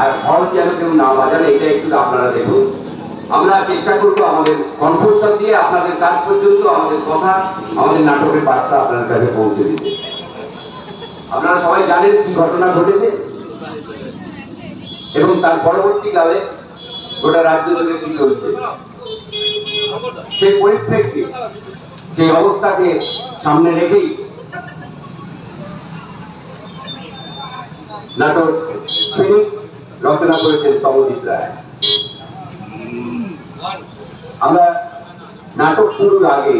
আর হল যেন কেউ না বাজান, এটা একটু আপনারা দেখুন। আমরা চেষ্টা করব আমাদের কণ্ঠস্বর দিয়ে আপনাদের কাজ পর্যন্ত আমাদের কথা, আমাদের নাটকের বার্তা আপনার কাছে পৌঁছে দিতে। আপনারা সবাই জানেন কি ঘটনা ঘটেছে? এবং তার পরবর্তীকালে গোটা রাজ্য জুড়ে কি চলছে? সেই পরিপ্রেক্ষিতে, সেই অবস্থাকে সামনে রেখেই নাটক রচনা করেছেন তমজিৎ রায়। আমরা নাটক শুরুর আগে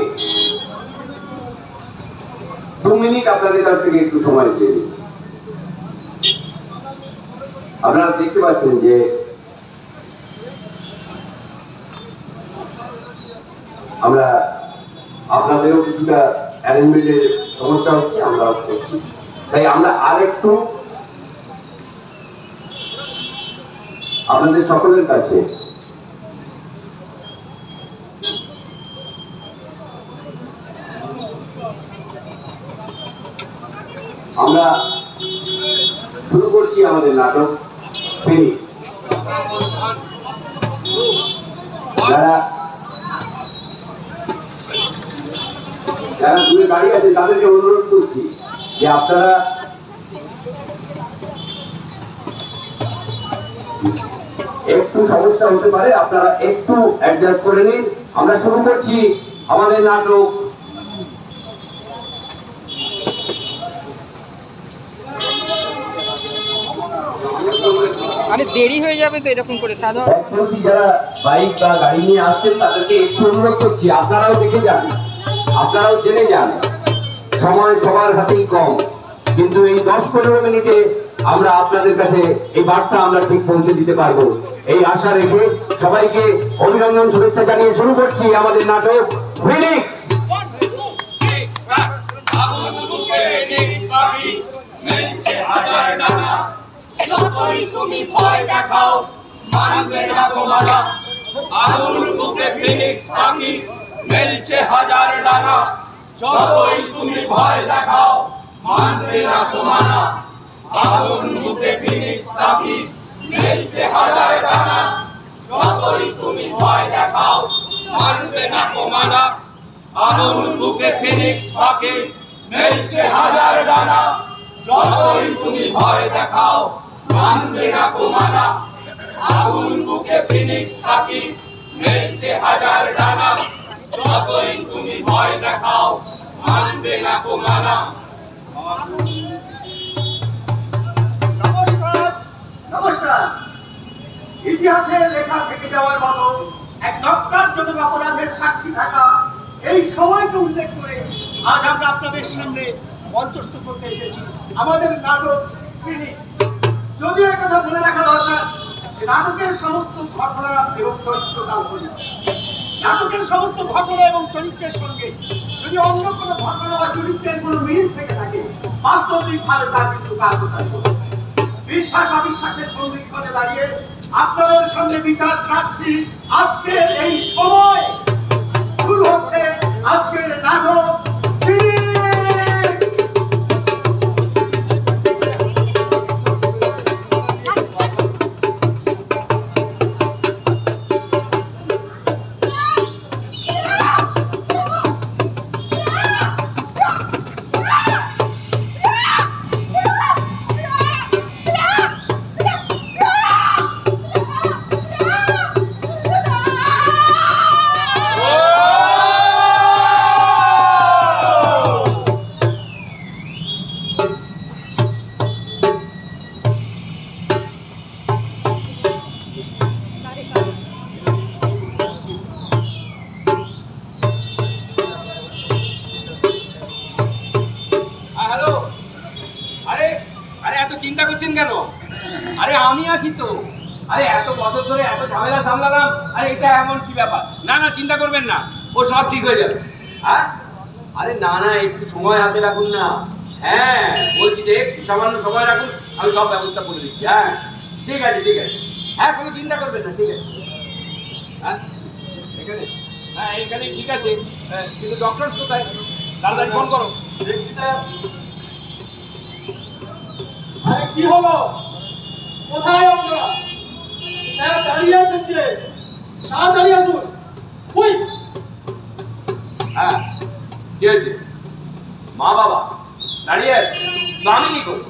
দু মিনিট আপনাদের কাছ থেকে একটু সময় চেয়ে নিচ্ছি আপনারা দেখতে পাচ্ছেন যে আমরা আপনাদেরও কিছুটা অ্যারেঞ্জমেন্টের সমস্যা হচ্ছে আমরা করছি। তাই আমরা আর একটু আপনাদের সকলের কাছে। আমরা শুরু করছি আমাদের নাটক, ফিনি। যারা যারা দূরে দাঁড়িয়ে আছেন তাদেরকে অনুরোধ করছি যে আপনারা একটু সমস্যা হতে পারে আপনারা একটু অ্যাডজাস্ট করে নিন। আমরা শুরু করছি আমাদের নাটক। আরে দেরি হয়ে যাবে তো এরকম করে সাধারণ যারা বাইক বা গাড়ি নিয়ে আসছেন তাদেরকে একটু অনুরোধ করছি আপনারাও দেখে যান আপনারাও জেনে যান। সময় সবার হাতেই কম কিন্তু এই দশ পনেরো মিনিটে আমরা আপনাদের কাছে এই বার্তা আমরা ঠিক পৌঁছে দিতে পারব। এই আশা রেখে সবাইকে অভিনন্দন, শুভেচ্ছা জানিয়ে শুরু করছি আমাদের নাটক ফিনিক্স তুমি দেখাও তুমি ভয় দেখাও, মানবে না সমানা আগুন বুকে ফিনিক্স পাখি মেলছে হাজার ডানা যতই তুমি ভয় দেখাও, মানবে না কমানা আগুন বুকে ফিনিক্স পাখি মেলছে হাজার ডানা যতই তুমি ভয় দেখাও, মানবে না কমানা আগুন বুকে ফিনিক্স পাখি মেলছে হাজার ডানা যতই তুমি ভয় দেখাও, মানবে না কমানা ইতিহাসের লেখা থেকে যাওয়ার মতো এক নক্কারজনক অপরাধের সাক্ষী থাকা এই সময়কে উল্লেখ করে আজ আমরা আপনাদের সামনে মঞ্চস্থ করতে এসেছি। আমাদের নাটক ক্লিনিক। যদিও একথা বলে রাখা দরকার নাটকের সমস্ত ঘটনা এবং চরিত্র কাল্পনিক নাটকের সমস্ত ঘটনা এবং চরিত্রের সঙ্গে যদি অন্য কোনো ঘটনা বা চরিত্রের কোনো মিল থেকে থাকে বাস্তবিকভাবে তার কিন্তু কার্যকারী। বিশ্বাস অবিশ্বাসের সমীক্ষণে দাঁড়িয়ে আপনাদের সঙ্গে বিচার প্রার্থী আজকের এই সময় শুরু হচ্ছে আজকের নাটক। আরে আরে এত চিন্তা করছেন কেন? আরে আমি আছি তো। আরে এত বছর ধরে এত ঝামেলা সামলালাম, আরে এটা এমন কি ব্যাপার? না না, চিন্তা করবেন না। ও সব ঠিক হয়ে যাবে। হ্যাঁ? আরে না না, একটু সময় হাতে রাখুন না। হ্যাঁ বলছি যে সামান্য সময় রাখুন, আমি সব ব্যবস্থা করে দিচ্ছি। হ্যাঁ? ঠিক আছে ঠিক আছে। হ্যাঁ কোনো চিন্তা করবেন না ঠিক আছে। হ্যাঁ এখানে। হ্যাঁ এখানে ঠিক আছে। হ্যাঁ, কিন্তু ডক্টর কোথায়? তাড়াতাড়ি ফোন করো। দেখছি স্যার। আরে কি হলো? কোথায় আপনারা? দাঁড়িয়ে আছেন যে। তাড়াতাড়ি আসুন। ওই হ্যাঁ কি হয়েছে? মা বাবা দাঁড়িয়ে আছে। তো আমি কি করব?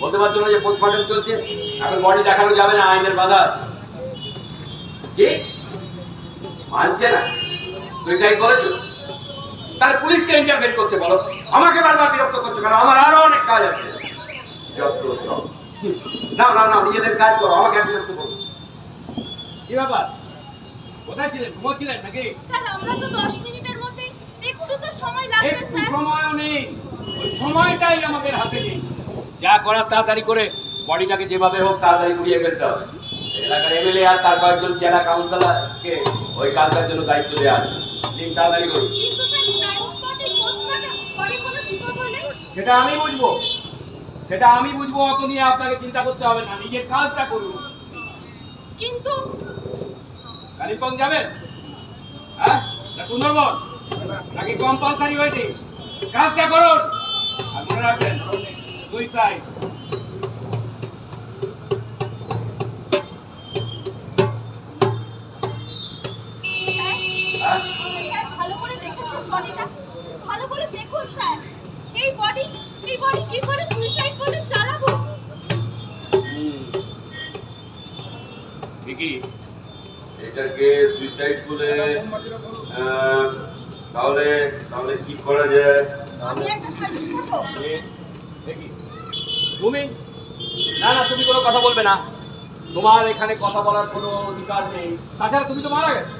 বলতে পারছ না যে পোস্টমর্টম চলছে? এখন বডি দেখানো যাবে না আইনের বাধা। কি? মানছে না? সুইসাইড করেছ? তার পুলিশকে ইন্টারভেন করতে বলো। আমাকে বারবার বিরক্ত করছ কেন? আমার আরও অনেক কাজ আছে। যত সব। হুম। নাও নাও নাও নিজেদের কাজ করো। আমাকে বিরক্ত করো। কি ব্যাপার? কোথায় ছিলেন? ঘুমোচ্ছিলেন নাকি? স্যার আমরা তো দশ মিনিটের মধ্যে একটু তো সময় লাগবে একটু স্যার। সময়ও নেই। ওই সময়টাই আমাদের হাতে নেই। যা করার তাড়াতাড়ি করে বডিটাকে যেভাবে হোক তাড়াতাড়ি গুড়িয়ে ফেলতে হবে। এলাকার এমএলএ আর তার কয়েকজন চেনা কাউন্সিলরকে ওই কাজটার জন্য দায়িত্ব দেওয়া আছে। দিন তাড়াতাড়ি করুন। সেটা আমি বুঝব। সেটা আমি বুঝব অত নিয়ে আপনাকে চিন্তা করতে হবে না। নিজের কাজটা করুন। কিন্তু কালিম্পং যাবেন? হ্যাঁ? সুন্দরবন? নাকি কম্পালসারি হয়েছে কাজটা করুন। আর মনে রাখবেন সুইসাইড স্যার হ্যাঁ স্যার ভালো করে দেখেছেন বডিটা ভালো করে দেখুন স্যার এই বডি এই বডি কি করে সুইসাইড করে চালাবো ঠিকই এটাকে সুইসাইড বলে আহ, তাহলে তাহলে কি করা যায়? আমি একটা সাজেস্ট করব? দেখি। তুমি? না না, তুমি কোনো কথা বলবে না। তোমার এখানে কথা বলার কোনো অধিকার নেই। তাছাড়া তুমি তো মারা গেছো।